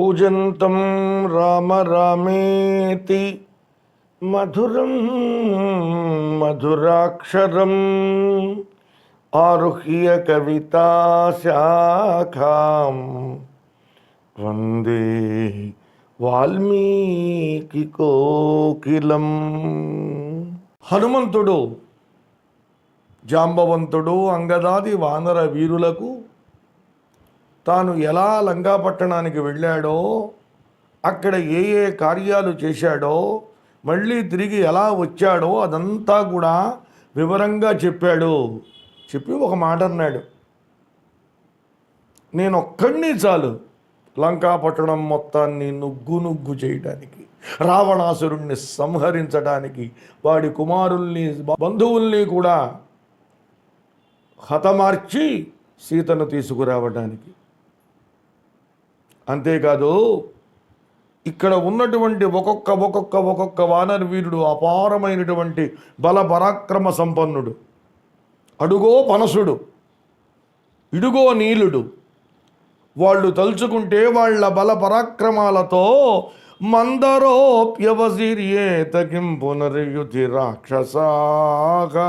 కూజంతం రామ రామేతి మధురం మధురాక్షరం ఆరుహ్య కవితా శాఖాం. వందే వాల్మీకి కోకిలం. హనుమంతుడు జాంబవంతుడు అంగదాది వానర వీరులకు తాను ఎలా లంగాపట్టణానికి వెళ్ళాడో అక్కడ ఏ ఏ కార్యాలు చేశాడో మళ్ళీ తిరిగి ఎలా వచ్చాడో అదంతా కూడా వివరంగా చెప్పాడు. చెప్పి ఒక మాట అన్నాడు. నేను ఒక్కడిని చాలు లంకాపట్టణం మొత్తాన్ని నుగ్గు నుగ్గు చేయడానికి రావణాసురుణ్ణి సంహరించడానికి వాడి కుమారుల్ని బంధువుల్ని కూడా హతమార్చి సీతను తీసుకురావడానికి అంతేకాదు ఇక్కడ ఉన్నటువంటి ఒక్కొక్క ఒక్కొక్క ఒక్కొక్క వానర వీరుడు అపారమైనటువంటి బల పరాక్రమ సంపన్నుడు. అడుగో పనసుడు. ఇడుగో నీలుడు. వాళ్ళు తలుచుకుంటే వాళ్ళ బల పరాక్రమాలతో మందరోప్యవసిర్యేత కిం పునర్యుధి రాక్షసాగా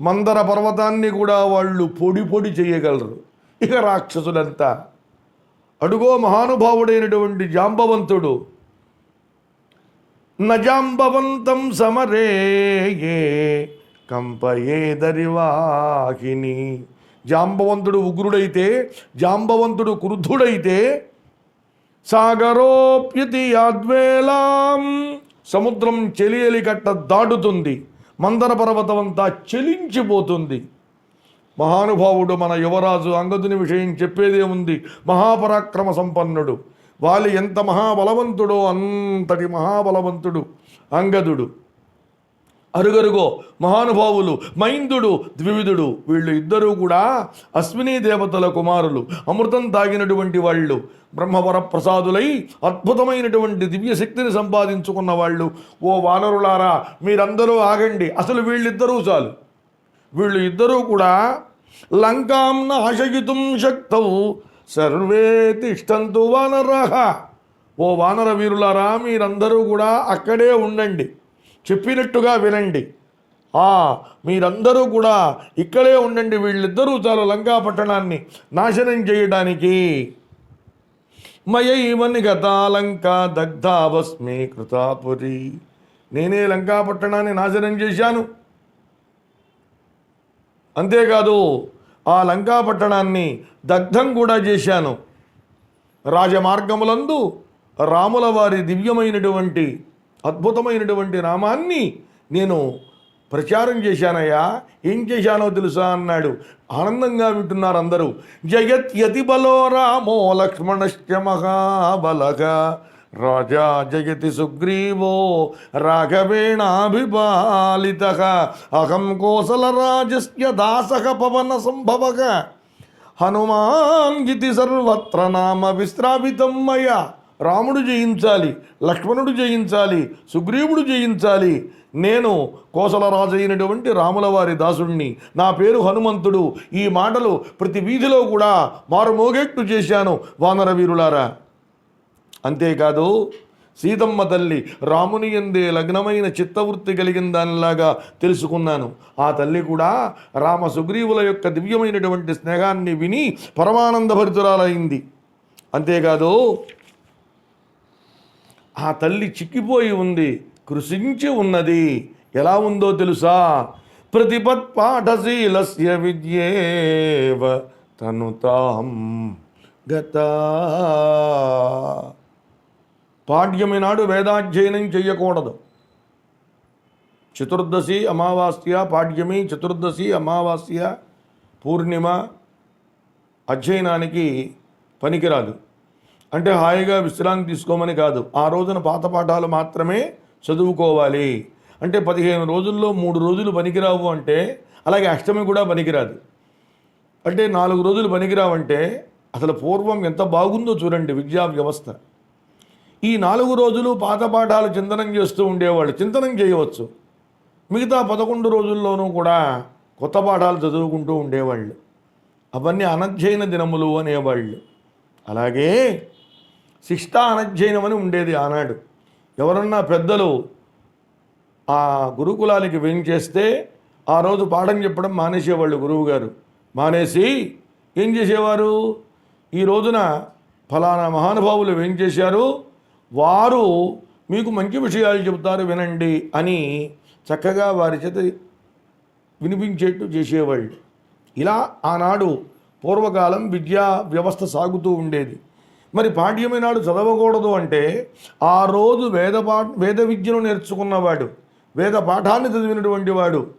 మందర పర్వతాన్ని కూడా వాళ్ళు పొడి పొడి చేయగలరు. ఇక రాక్షసులంతా. అడుగో మహానుభావుడైనటువంటి జాంబవంతుడు. నజాంబవంతం సమరే ఏ కంపయే దరివాహిని. జాంబవంతుడు ఉగ్రుడైతే జాంబవంతుడు క్రుద్ధుడైతే సాగరోప్యతి యాద్వేలాం సముద్రం చెలియలి కట్ట దాటుతుంది. మందర పర్వతమంతా చెలించిపోతుంది. మహానుభావుడు మన యువరాజు అంగదుని విషయం చెప్పేదే ఉంది. మహాపరాక్రమ సంపన్నుడు. వాలి ఎంత మహాబలవంతుడో అంతటి మహాబలవంతుడు అంగదుడు. అరుగరుగో మహానుభావులు మైందుడు ద్వివిధుడు. వీళ్ళు ఇద్దరూ కూడా అశ్విని దేవతల కుమారులు అమృతం తాగినటువంటి వాళ్ళు బ్రహ్మవర ప్రసాదులై అద్భుతమైనటువంటి దివ్యశక్తిని సంపాదించుకున్న వాళ్ళు. ఓ వానరులారా మీరందరూ ఆగండి. అసలు వీళ్ళిద్దరూ చాలు. వీళ్ళు ఇద్దరూ కూడా లంకాంన హషయితుం శక్తౌ సర్వే తిష్టంతు వానరహ. ఓ వానర వీరులారా మీరందరూ కూడా అక్కడే ఉండండి. చెప్పినట్టుగా వినండి. ఆ మీరందరూ కూడా ఇక్కడే ఉండండి. వీళ్ళిద్దరూ చాలు లంకా పట్టణాన్ని నాశనం చేయడానికి. మయైవని గతాలంకా లంక దగ్ధావస్మి కృతాపురి. నేనే లంకా పట్టణాన్ని నాశనం చేశాను. అంతేకాదు ఆ లంకా పట్టణాన్ని దగ్ధం కూడా చేశాను. రాజమార్గములందు రాముల వారి దివ్యమైనటువంటి అద్భుతమైనటువంటి నామాన్ని నేను ప్రచారం చేశానయ్యా. ఏం చేశానో తెలుసా అన్నాడు. ఆనందంగా వింటున్నారు అందరూ. జగత్యతి బలో రామో లక్ష్మణశ్చ మహాబలగా రాజా జయతి సుగ్రీవో రాఘవేణాభిపాలిత. అహం కోసలరాజస్య దాసక పవన సంభవక హనుమాన్ గితి సర్వత్ర నామ విశ్రావితం మయా. రాముడు జయించాలి లక్ష్మణుడు జయించాలి సుగ్రీవుడు జయించాలి. నేను కోసలరాజు అయినటువంటి రాముల వారి దాసుణ్ణి నా పేరు హనుమంతుడు. ఈ మాటలు ప్రతి వీధిలో కూడా మారుమోగేట్టు చేశాను వానర వీరులారా. అంతేకాదు సీతమ్మ తల్లి రాముని ఎందే లగ్నమైన చిత్తవృత్తి కలిగిన దానిలాగా తెలుసుకున్నాను. ఆ తల్లి కూడా రామ సుగ్రీవుల యొక్క దివ్యమైనటువంటి స్నేహాన్ని విని పరమానందభరితురాలైంది. అంతేకాదు ఆ తల్లి చిక్కిపోయి ఉంది కృషించి ఉన్నది. ఎలా ఉందో తెలుసా? ప్రతిపత్పాఠశీలస్య విద్యేవ తనుతాం గత పాడ్యమి నాడు వేదాధ్యయనం చెయ్యకూడదు. చతుర్దశి అమావాస్య పాడ్యమి చతుర్దశి అమావాస్య పూర్ణిమ అధ్యయనానికి పనికిరాదు. అంటే హాయిగా విశ్రాంతి తీసుకోమని కాదు ఆ రోజున పాత పాఠాలు మాత్రమే చదువుకోవాలి. అంటే పదిహేను రోజుల్లో మూడు రోజులు పనికిరావు అంటే అలాగే అష్టమి కూడా పనికిరాదు. అంటే నాలుగు రోజులు పనికిరావంటే అసలు పూర్వం ఎంత బాగుందో చూడండి విద్యా వ్యవస్థ. ఈ నాలుగు రోజులు పాత పాఠాలు చింతనం చేస్తూ ఉండేవాళ్ళు. చింతనం చేయవచ్చు. మిగతా పదకొండు రోజుల్లోనూ కూడా కొత్త పాఠాలు చదువుకుంటూ ఉండేవాళ్ళు. అవన్నీ అనధ్యయన దినములు అనేవాళ్ళు. అలాగే శిష్టానధ్యయనం అని ఉండేది ఆనాడు. ఎవరన్నా పెద్దలు ఆ గురుకులానికి చేస్తే ఆ రోజు పాఠం చెప్పడం మానేసేవాళ్ళు గురువు గారు మానేసి ఏం చేసేవారు? ఈ రోజున ఫలానా మహానుభావులు ఏం చేశారు వారు మీకు మంచి విషయాలు చెబుతారు వినండి అని చక్కగా వారి చేత వినిపించేట్టు చేసేవాళ్ళు. ఇలా ఆనాడు పూర్వకాలం విద్యా వ్యవస్థ సాగుతూ ఉండేది. మరి పాఠ్యమైన నాడు చదవకూడదు అంటే ఆ రోజు వేద పా వేద విద్యను నేర్చుకున్నవాడు వేద పాఠాన్ని చదివినటువంటి వాడు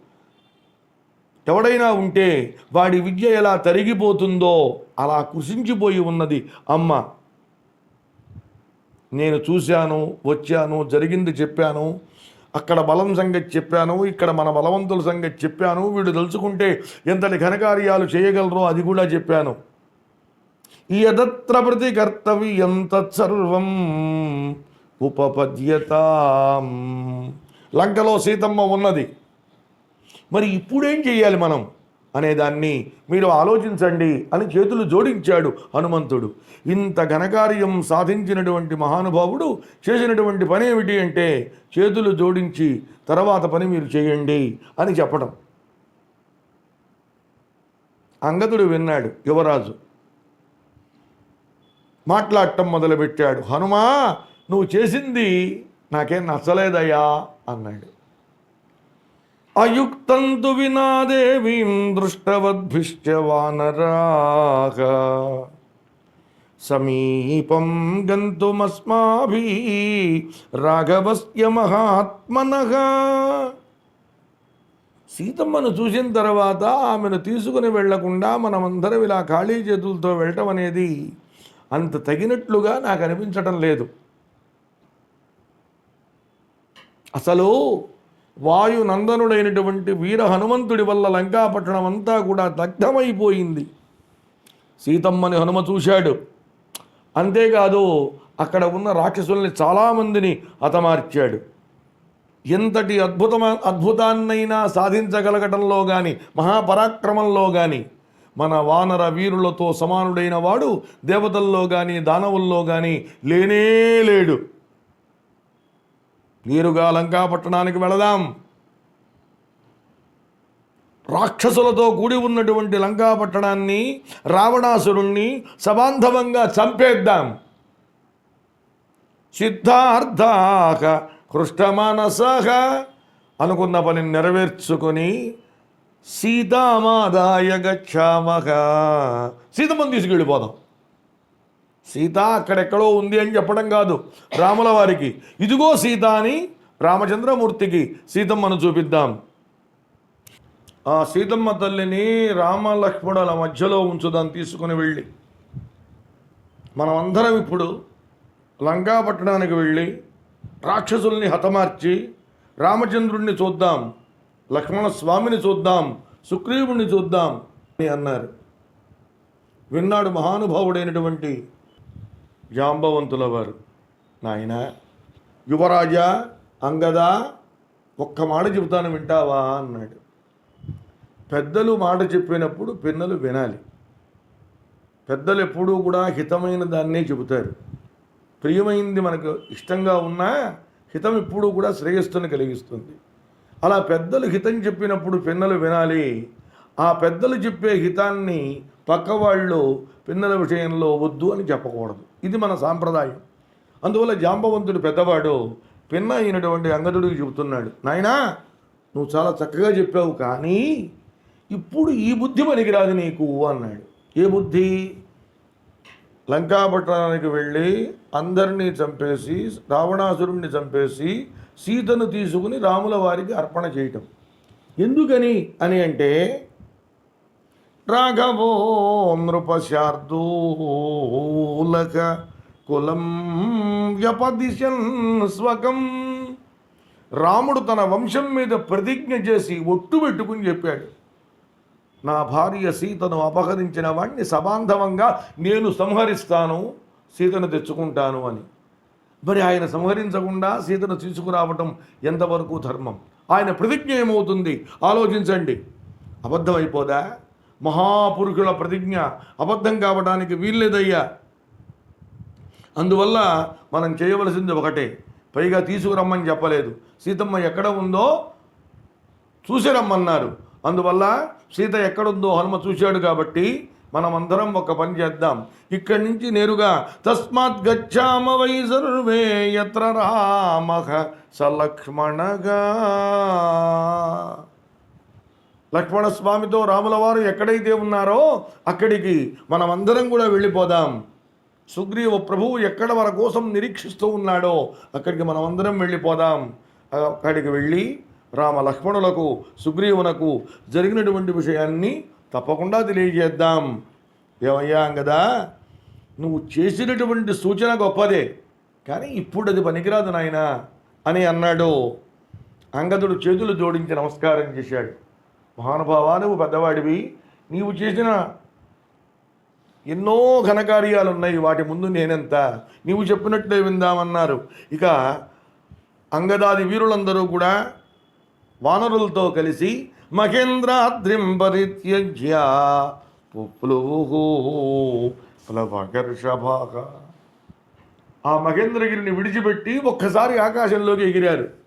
ఎవడైనా ఉంటే వాడి విద్య ఎలా తరిగిపోతుందో అలా కృషించిపోయి ఉన్నది అమ్మ. నేను చూశాను వచ్చాను జరిగింది చెప్పాను. అక్కడ బలం సంగతి చెప్పాను ఇక్కడ మన బలవంతుల సంగతి చెప్పాను. వీడు తలుచుకుంటే ఎంతటి ఘనకార్యాలు చేయగలరో అది కూడా చెప్పాను. యదత్ర ప్రతి కర్తవ్యం తత్సర్వం ఉపపద్యత. లంకలో సీతమ్మ ఉన్నది. మరి ఇప్పుడేం చేయాలి మనం? అనేదాన్ని మీరు ఆలోచించండి అని చేతులు జోడించాడు హనుమంతుడు. ఇంత ఘనకార్యం సాధించినటువంటి మహానుభావుడు చేసినటువంటి పని ఏమిటి అంటే చేతులు జోడించి తర్వాత పని మీరు చేయండి అని చెప్పడం అంగదుడు విన్నాడు యువరాజు. మాట్లాడటం మొదలుపెట్టాడు. హనుమా నువ్వు చేసింది నాకేం నచ్చలేదయ్యా అన్నాడు. అయుక్తంతు వినాదేవీం దృష్టవద్భిష్ట వానరాగ. సమీపం గంతుమస్మాభి రాఘవస్య మహాత్మనః. సీతమ్మను చూసిన తర్వాత ఆమెను తీసుకుని వెళ్ళకుండా మనమందరం ఇలా ఖాళీ చేతులతో వెళ్ళటం అనేది అంత తగినట్లుగా నాకు అనిపించటం లేదు. అసలు వాయునందనుడైనటువంటి వీర హనుమంతుడి వల్ల లంకాపట్టణం అంతా కూడా దగ్ధమైపోయింది. సీతమ్మని హనుమ చూశాడు. అంతేకాదు అక్కడ ఉన్న రాక్షసుల్ని చాలామందిని హతమార్చాడు. ఎంతటి అద్భుతమ అద్భుతాన్నైనా సాధించగలగటంలో కానీ మహాపరాక్రమంలో కానీ మన వానర వీరులతో సమానుడైన వాడు దేవతల్లో కానీ దానవుల్లో కానీ లేనే లేడు. నేరుగా లంకాపట్టణానికి వెళదాం. రాక్షసులతో కూడి ఉన్నటువంటి లంకాపట్టణాన్ని రావణాసురుణ్ణి సబాంధవంగా చంపేద్దాం. సిద్ధార్థాక హృష్టమానసహ అనుకున్న పని నెరవేర్చుకొని సీతామాదాయ గచ్చామహ. సీతమ్మని తీసుకెళ్ళిపోదాం. సీత అక్కడెక్కడో ఉంది అని చెప్పడం కాదు రాముల వారికి. ఇదిగో సీత అని రామచంద్రమూర్తికి సీతమ్మను చూపిద్దాం. ఆ సీతమ్మ తల్లిని రామ లక్ష్మణుల మధ్యలో ఉంచుదాన్ని తీసుకుని వెళ్ళి. మనమందరం ఇప్పుడు లంకాపట్టణానికి వెళ్ళి రాక్షసుల్ని హతమార్చి రామచంద్రుణ్ణి చూద్దాం లక్ష్మణ స్వామిని చూద్దాం సుగ్రీవుణ్ణి చూద్దాం అని అన్నారు. విన్నాడు మహానుభావుడైనటువంటి జాంబవంతుల వారు నాయన యువరాజా అంగదా ఒక్క మాట చెబుతాను వింటావా? అన్నాడు. పెద్దలు మాట చెప్పినప్పుడు పిన్నలు వినాలి. పెద్దలు ఎప్పుడూ కూడా హితమైన దాన్నే చెబుతారు. ప్రియమైంది మనకు ఇష్టంగా ఉన్నా హితం ఎప్పుడూ కూడా శ్రేయస్సును కలిగిస్తుంది. అలా పెద్దలు హితం చెప్పినప్పుడు పిన్నలు వినాలి. ఆ పెద్దలు చెప్పే హితాన్ని పక్కవాళ్ళు పిన్నల విషయంలో వద్దు అని చెప్పకూడదు. ఇది మన సాంప్రదాయం. అందువల్ల జాంబవంతుడు పెద్దవాడు పిన్న అయినటువంటి అంగదుడికి చెబుతున్నాడు నాయనా నువ్వు చాలా చక్కగా చెప్పావు కానీ ఇప్పుడు ఈ బుద్ధి పనికిరాదు నీకు అన్నాడు. ఏ బుద్ధి? లంకాపట్టణానికి వెళ్ళి అందరినీ చంపేసి రావణాసురుణ్ణి చంపేసి సీతను తీసుకుని రాముల వారికి అర్పణ చేయటం. ఎందుకని అని అంటే రాఘవో నృపశార్దూలక కులం వ్యపదిశన్ స్వకం. రాముడు తన వంశం మీద ప్రతిజ్ఞ చేసి ఒట్టు పెట్టుకుని చెప్పాడు. నా భార్య సీతను అపహరించిన వాడిని సబాంధవంగా నేను సంహరిస్తాను సీతను తెచ్చుకుంటాను అని. మరి ఆయన సంహరించకుండా సీతను తీసుకురావటం ఎంతవరకు ధర్మం? ఆయన ప్రతిజ్ఞ ఏమవుతుంది? ఆలోచించండి. అబద్ధమైపోదా? మహాపురుషుల ప్రతిజ్ఞ అబద్ధం కావడానికి వీల్లేదయ్యా. అందువల్ల మనం చేయవలసింది ఒకటే. పైగా తీసుకురమ్మని చెప్పలేదు. సీతమ్మ ఎక్కడ ఉందో చూసి రమ్మన్నారు. అందువల్ల సీత ఎక్కడుందో హనుమ చూశాడు కాబట్టి మనమందరం ఒక పని చేద్దాం. ఇక్కడి నుంచి నేరుగా తస్మాత్ గచ్చామ వై సర్వే యత్ర రామ సలక్ష్మణగా. లక్ష్మణ స్వామితో రాముల వారు ఎక్కడైతే ఉన్నారో అక్కడికి మనమందరం కూడా వెళ్ళిపోదాం. సుగ్రీవ ప్రభువు ఎక్కడ మన కోసం నిరీక్షిస్తూ ఉన్నాడో అక్కడికి మనమందరం వెళ్ళిపోదాం. అక్కడికి వెళ్ళి రామ లక్ష్మణులకు సుగ్రీవునకు జరిగినటువంటి విషయాన్ని తప్పకుండా తెలియజేద్దాం. ఏమయ్యా కదా నువ్వు చేసినటువంటి సూచన గొప్పదే కానీ ఇప్పుడు అది పనికిరాదు నాయనా అని అన్నాడు. అంగదుడు చేతులు జోడించి నమస్కారం చేశాడు. మహానుభావా నువ్వు పెద్దవాడివి. నీవు చేసిన ఎన్నో ఘనకార్యాలు ఉన్నాయి వాటి ముందు నేనెంత? నీవు చెప్పినట్లే విందామన్నారు. ఇక అంగదాది వీరులందరూ కూడా వానరులతో కలిసి మహేంద్రాద్రిం పరిత్యజ్య పుప్లుహు ఆ మహేంద్రగిరిని విడిచిపెట్టి ఒక్కసారి ఆకాశంలోకి ఎగిరారు.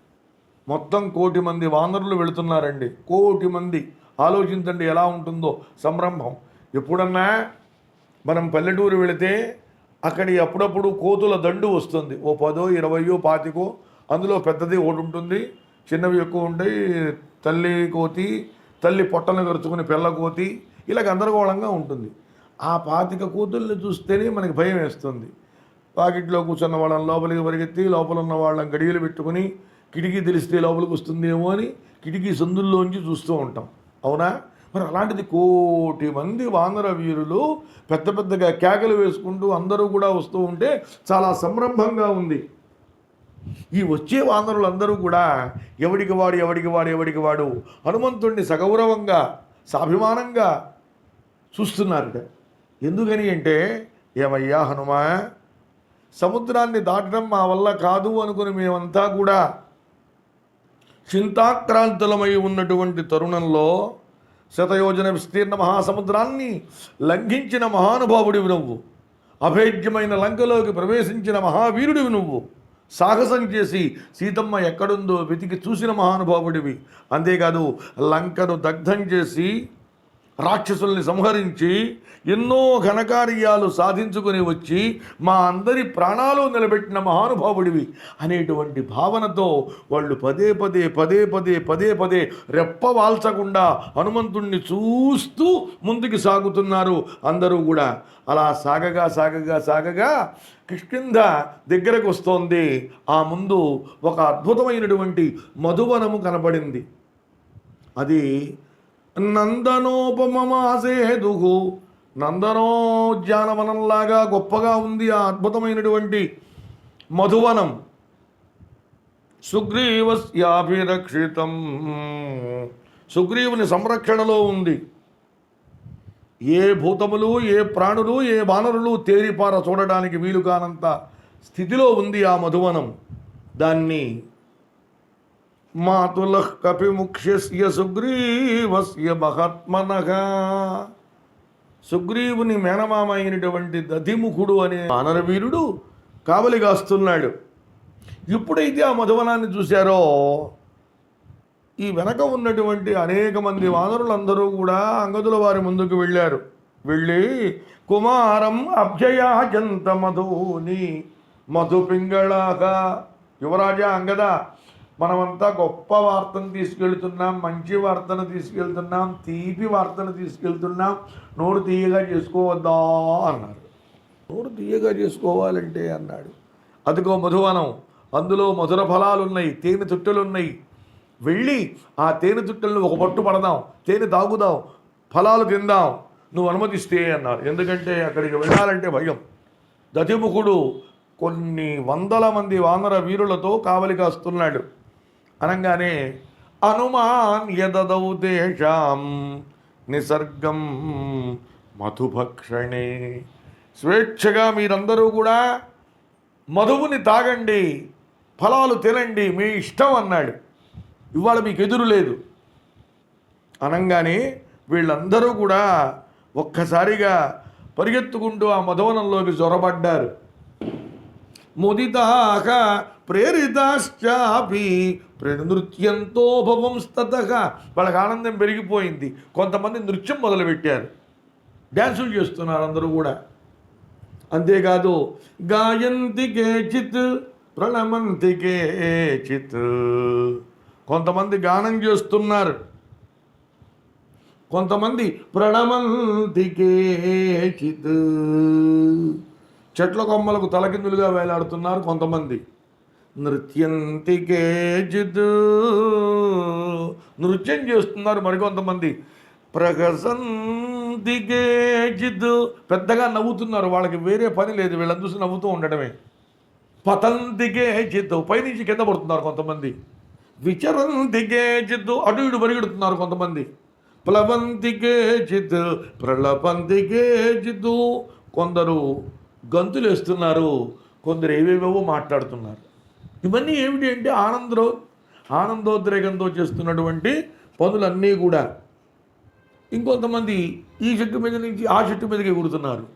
మొత్తం కోటి మంది వానరులు వెళుతున్నారండి. కోటి మంది. ఆలోచించండి ఎలా ఉంటుందో. సంరంభం. ఎప్పుడన్నా మనం పల్లెటూరు వెళితే అక్కడి అప్పుడప్పుడు కోతుల దండు వస్తుంది. ఓ పదో ఇరవయో పాతికో అందులో పెద్దది ఒకటి ఉంటుంది. చిన్నవి ఎక్కువ ఉంటాయి. తల్లి కోతి తల్లి పొట్టను గరుచుకుని పిల్ల కోతి ఇలా గందరగోళంగా ఉంటుంది. ఆ పాతిక కూతుల్ని చూస్తేనే మనకి భయం వేస్తుంది. పాకెట్లో కూర్చున్న వాళ్ళని లోపలికి పరిగెత్తి లోపల ఉన్న వాళ్ళని గడియలు పెట్టుకుని కిటికీ తెలిస్తే లోపలికి వస్తుందేమో అని కిటికీ సందుల్లోంచి చూస్తూ ఉంటాం. అవునా? మరి అలాంటిది కోటి మంది వానర వీరులు పెద్ద పెద్దగా కేకలు వేసుకుంటూ అందరూ కూడా వస్తూ ఉంటే చాలా సంరంభంగా ఉంది. ఈ వచ్చే వానరులందరూ కూడా ఎవడికి వాడు ఎవడికి వాడు ఎవడికి వాడు హనుమంతుణ్ణి సగౌరవంగా సాభిమానంగా చూస్తున్నారట. ఎందుకని అంటే ఏమయ్యా హనుమా సముద్రాన్ని దాటడం మా వల్ల కాదు అనుకుని మేమంతా కూడా చింతాక్రాంతులమై ఉన్నటువంటి తరుణంలో శతయోజన విస్తీర్ణ మహాసముద్రాన్ని లంఘించిన మహానుభావుడివి నువ్వు. అభేద్యమైన లంకలోకి ప్రవేశించిన మహావీరుడివి నువ్వు. సాహసం చేసి సీతమ్మ ఎక్కడుందో వెతికి చూసిన మహానుభావుడివి. అంతేకాదు లంకను దగ్ధం చేసి రాక్షసుల్ని సంహరించి ఎన్నో ఘనకార్యాలు సాధించుకుని వచ్చి మా అందరి ప్రాణాలు నిలబెట్టిన మహానుభావుడివి అనేటువంటి భావనతో వాళ్ళు పదే పదే పదే పదే పదే పదే రెప్పవాల్చకుండా హనుమంతుణ్ణి చూస్తూ ముందుకు సాగుతున్నారు. అందరూ కూడా అలా సాగగా సాగగా సాగగా కిష్కింద దగ్గరకు వస్తోంది. ఆ ముందు ఒక అద్భుతమైనటువంటి మధువనము కనబడింది. అది నందనోపమమాసేదుగు నందనోద్యానవనంలాగా గొప్పగా ఉంది ఆ అద్భుతమైనటువంటి మధువనం. సుగ్రీవస్యాభిరక్షితం. సుగ్రీవుని సంరక్షణలో ఉంది. ఏ భూతములు ఏ ప్రాణులు ఏ వానరులు తేరిపార చూడడానికి వీలు కానంత స్థితిలో ఉంది ఆ మధువనం. దాన్ని మాతుల కపిముఖ్యస్య సుగ్రీవస్య మహాత్మనగా సుగ్రీవుని మేనమామ అయినటువంటి దధిముఖుడు అనే వానరవీరుడు కావలి కాస్తున్నాడు ఎప్పుడైతే ఆ మధువనాన్ని చూశారో ఈ వెనక ఉన్నటువంటి అనేక మంది వానరులందరూ కూడా అంగదుల వారి ముందుకు వెళ్ళారు. వెళ్ళి కుమారం అభ్యయాజంత మధుని మధు పింగళాగా యువరాజా అంగద మనమంతా గొప్ప వార్తను తీసుకెళ్తున్నాం మంచి వార్తను తీసుకెళ్తున్నాం తీపి వార్తను తీసుకెళ్తున్నాం. నోరు తీయగా చేసుకోవద్దా అన్నారు. నోరు తీయగా చేసుకోవాలంటే అన్నాడు. అదిగో మధువనం అందులో మధుర ఫలాలు ఉన్నాయి తేనె తుట్టెలు ఉన్నాయి వెళ్ళి ఆ తేనె చుట్టలను ఒక పట్టు పడదాం తేనె తాగుదాం ఫలాలు తిందాం నువ్వు అనుమతిస్తే అన్నారు ఎందుకంటే అక్కడికి వెళ్ళాలంటే భయం. దతిముఖుడు కొన్ని వందల మంది వానర వీరులతో కావలి కాస్తున్నాడు అనగానే అనుమాన్ యదదౌ తేషాం నిసర్గం మధుభక్షణే. స్వేచ్ఛగా మీరందరూ కూడా మధువుని తాగండి ఫలాలు తినండి మీ ఇష్టం అన్నాడు. ఇవాళ మీకు ఎదురు లేదు. అనగానే వీళ్ళందరూ కూడా ఒక్కసారిగా పరిగెత్తుకుంటూ ఆ మధువనంలోకి జొరబడ్డారు. ముదితాక ప్రేరితాశ్చాపి నృత్యంతో భవంస్తతగా వాళ్ళకి ఆనందం పెరిగిపోయింది. కొంతమంది నృత్యం మొదలుపెట్టారు. డ్యాన్సులు చేస్తున్నారు అందరూ కూడా. అంతేకాదు గాయంతి కేచిత్ ప్రణమంతి కేచిత్. కొంతమంది గానం చేస్తున్నారు. కొంతమంది ప్రణమంతి కేచిత్. చెట్ల కొమ్మలకు తలకిందులుగా వేలాడుతున్నారు కొంతమంది. నృత్యంతి నృత్యం చేస్తున్నారు మరికొంతమంది. ప్రహసంతి కేచిత్ పెద్దగా నవ్వుతున్నారు. వాళ్ళకి వేరే పని లేదు. వీళ్ళని చూసి నవ్వుతూ ఉండడమే. పతంతికే చిత్తు పైనుంచి కింద పడుతున్నారు కొంతమంది. విచరంతికే చిత్తు అటు ఇటు పరిగెడుతున్నారు కొంతమంది. ప్లవంతికే చిత్ ప్రళపంతికే కొందరు గంతులు వేస్తున్నారు. కొందరు ఏవేవేవో మాట్లాడుతున్నారు. ఇవన్నీ ఏమిటి అంటే ఆనందరో ఆనందోద్రేకంతో చేస్తున్నటువంటి పనులన్నీ కూడా ఇంకొంతమంది ఈ చెట్టు మీద నుంచి ఆ చెట్టు మీదకి ఎగురుతున్నారు.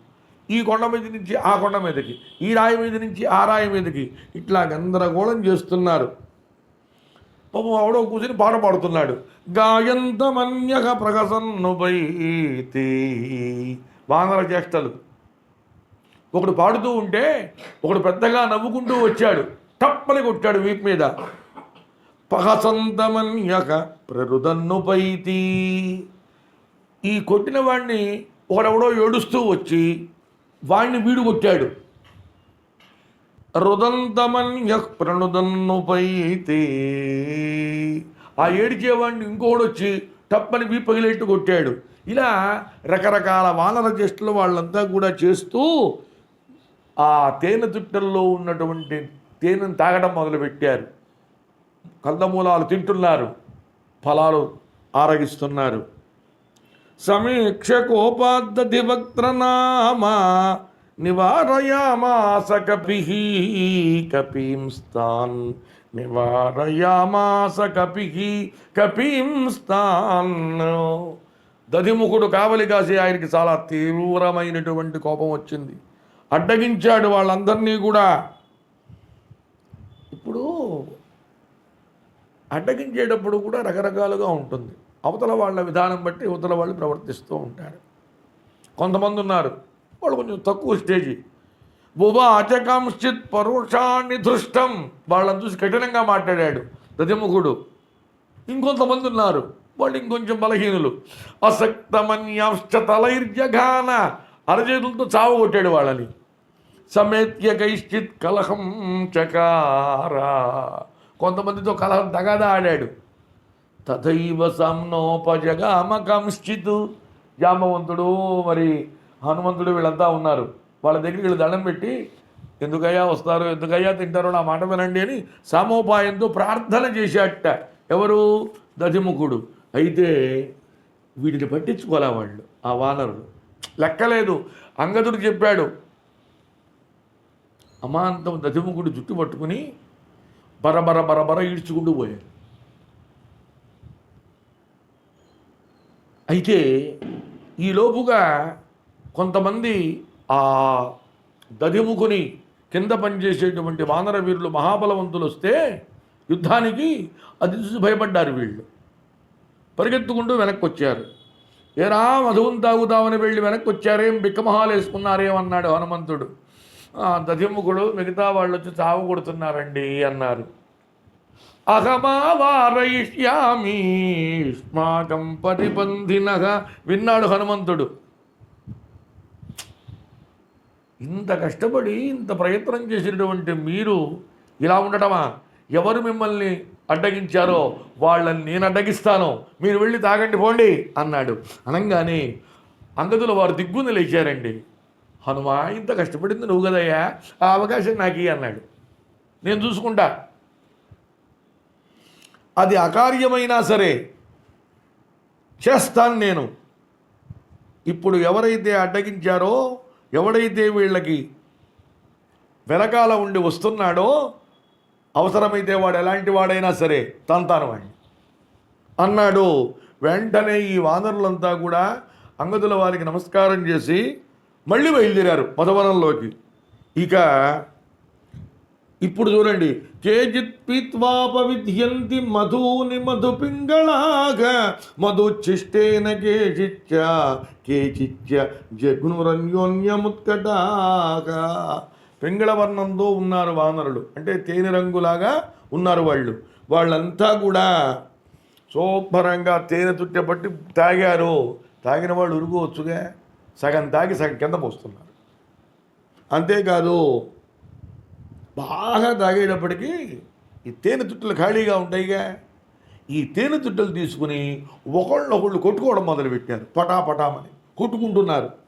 ఈ కొండ మీద నుంచి ఆ కొండ మీదకి ఈ రాయి మీద నుంచి ఆ రాయి మీదకి ఇట్లా గందరగోళం చేస్తున్నారు. పాపం ఆవిడో కూర్చొని పాట పాడుతున్నాడు. గాయంతమన్యక ప్రగసన్నుపైతి వానర చేష్టలు ఒకడు పాడుతూ ఉంటే ఒకడు పెద్దగా నవ్వుకుంటూ వచ్చాడు. టప్పని కొట్టాడు వీపు మీద. పహసంతమన్యక ప్రరుదన్నుపైతి ఈ కొట్టిన వాడిని ఒకడెవడో ఏడుస్తూ వచ్చి వాడిని వీడు కొట్టాడు. రుదంతమన్య ప్రణుదన్నుపైతే ఆ ఏడిచేవాడిని ఇంకోడు వచ్చి టప్పని బీ పగిలేట్టు కొట్టాడు. ఇలా రకరకాల వానర చేష్టలు వాళ్ళంతా కూడా చేస్తూ ఆ తేనె తుట్టల్లో ఉన్నటువంటి తేనెను తాగడం మొదలుపెట్టారు. కందమూలాలు తింటున్నారు. ఫలాలు ఆరగిస్తున్నారు. సమీక్ష కోపాద్ధి వక్త్రనామా నివారయామాస కపి కపీంస్తాన్ నివారయామాస కపి కపీంస్తాన్ దధిముఖుడు కావలి కాసి ఆయనకి చాలా తీవ్రమైనటువంటి కోపం వచ్చింది. అడ్డగించాడు వాళ్ళందరినీ కూడా. ఇప్పుడు అడ్డగించేటప్పుడు కూడా రకరకాలుగా ఉంటుంది. అవతల వాళ్ళ విధానం బట్టి అవతల వాళ్ళు ప్రవర్తిస్తూ ఉంటారు. కొంతమంది ఉన్నారు. వాళ్ళు కొంచెం తక్కువ స్టేజీ. బుబాచకంశ్చిత్ పరుషాన్ని దృష్టం వాళ్ళని చూసి కఠినంగా మాట్లాడాడు దతిముఖుడు ఇంకొంతమంది ఉన్నారు. వాళ్ళు ఇంకొంచెం బలహీనులు. అసక్తమన్యాంశ్చ తలైర్జఘాన అరచేతులతో చావు కొట్టాడు వాళ్ళని. సమేత్య కైశ్చిత్ కలహం చకార. కొంతమందితో కలహం తగాదా ఆడాడు. తథైవ సంనోపజగామ కంశ్చిత్ జామవంతుడు మరి హనుమంతుడు వీళ్ళంతా ఉన్నారు. వాళ్ళ దగ్గరికి వీళ్ళు దండం పెట్టి ఎందుకయ్యా వస్తారు? ఎందుకయ్యా తింటారో? నా మాట వినండి అని సామోపాయంతో ప్రార్థన చేశాట ఎవరు? దశముఖుడు అయితే వీటిని పట్టించుకోలే వాళ్ళు? ఆ వానరులు. లెక్కలేదు. అంగదుడు చెప్పాడు. అమాంతం దశముఖుడు జుట్టు పట్టుకుని బరబర బరబర ఈడ్చుకుంటూ పోయాడు. అయితే ఈ లోపుగా కొంతమంది ఆ దదిముకుని కింద పనిచేసేటువంటి వానర వీరులు మహాబలవంతులు వస్తే యుద్ధానికి అది చూసి భయపడ్డారు వీళ్ళు. పరిగెత్తుకుంటూ వెనక్కి వచ్చారు ఏరా మధువుని తాగుతామని వెళ్ళి వెనక్కి వచ్చారేం బిక్కమహాలు వేసుకున్నారేమన్నాడు హనుమంతుడు. దధిముఖుడు మిగతా వాళ్ళు వచ్చి చావు కొడుతున్నారండి అన్నారు. అహమావారయిష్యామి స్మాకం విన్నాడు హనుమంతుడు. ఇంత కష్టపడి ఇంత ప్రయత్నం చేసినటువంటి మీరు ఇలా ఉండటమా? ఎవరు మిమ్మల్ని అడ్డగించారో వాళ్ళని నేను అడ్డగిస్తాను. మీరు వెళ్ళి తాగండి పోండి అన్నాడు. అనగానే అంగదుల వారు దిగ్గున లేచారండి. హనుమా ఇంత కష్టపడింది నువ్వు కదయ్యా? ఆ అవకాశం నాకు అన్నాడు. నేను చూసుకుంటా. అది అకార్యమైనా సరే చేస్తాను నేను. ఇప్పుడు ఎవరైతే అడ్డగించారో ఎవడైతే వీళ్ళకి వెనకాల ఉండి వస్తున్నాడో అవసరమైతే వాడు ఎలాంటి వాడైనా సరే తంతాను వాడిని. అన్నాడు. వెంటనే ఈ వానరులంతా కూడా అంగదుల వారికి నమస్కారం చేసి మళ్ళీ బయలుదేరారు మధువనంలోకి ఇక ఇప్పుడు చూడండి. కేజిత్ పీత్వాపవిధ్యంతి మధుని మధు పింగళాగ మధుచ్చిష్టేన కేచిచ్చ కేచిచ్చ జగ్నురన్యోన్యముత్కటాక పెంగళ వర్ణంతో ఉన్నారు వానరులు. అంటే తేనె రంగులాగా ఉన్నారు వాళ్ళు. వాళ్ళంతా కూడా శుభ్రంగా తేనె తుట్టె పట్టి తాగారు. తాగిన వాళ్ళు ఉరుకోవచ్చుగా. సగం తాగి సగం కింద పోస్తున్నారు. అంతేకాదు బాగా తాగేటప్పటికీ ఈ తేనె తుట్టలు ఖాళీగా ఉంటాయిగా. ఈ తేనె తుట్టలు తీసుకుని ఒకళ్ళొకళ్ళు కొట్టుకోవడం మొదలుపెట్టారు పటాపటామని కొట్టుకుంటున్నారు.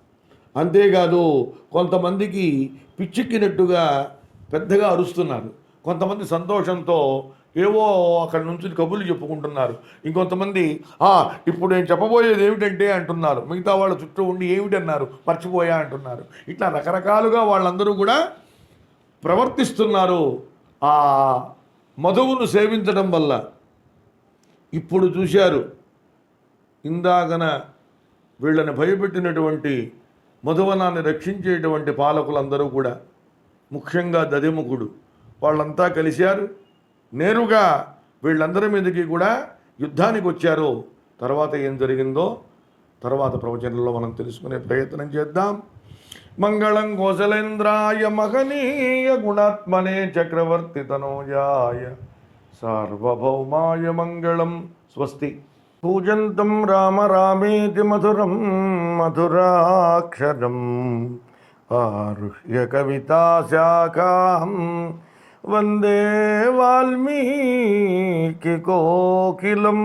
అంతేకాదు కొంతమందికి పిచ్చెక్కినట్టుగా పెద్దగా అరుస్తున్నారు. కొంతమంది సంతోషంతో ఏవో అక్కడ నుంచి కబుర్లు చెప్పుకుంటున్నారు. ఇంకొంతమంది ఇప్పుడు నేను చెప్పబోయేది ఏమిటంటే అంటున్నారు. మిగతా వాళ్ళ చుట్టూ ఉండి ఏమిటన్నారు? మర్చిపోయా అంటున్నారు. ఇట్లా రకరకాలుగా వాళ్ళందరూ కూడా ప్రవర్తిస్తున్నారు ఆ మధువును సేవించడం వల్ల. ఇప్పుడు చూశారు ఇందాకన వీళ్ళని భయపెట్టినటువంటి మధువనాన్ని రక్షించేటువంటి పాలకులందరూ కూడా ముఖ్యంగా దదిముఖుడు. వాళ్ళంతా కలిశారు. నేరుగా వీళ్ళందరి మీదకి కూడా యుద్ధానికి వచ్చారు. తర్వాత ఏం జరిగిందో తర్వాత ప్రవచనంలో మనం తెలుసుకునే ప్రయత్నం చేద్దాం. మంగళం కోసలేంద్రాయ మహనీయ గుణాత్మనే చక్రవర్తి తనోజాయ. సార్వభౌమాయ మంగళం. స్వస్తి. పూజంతం రామ రామేతి మధురం మధురాక్షరం ఆరుహ్య కవితా శాఖాం వందే వాల్మీకి కోకిలం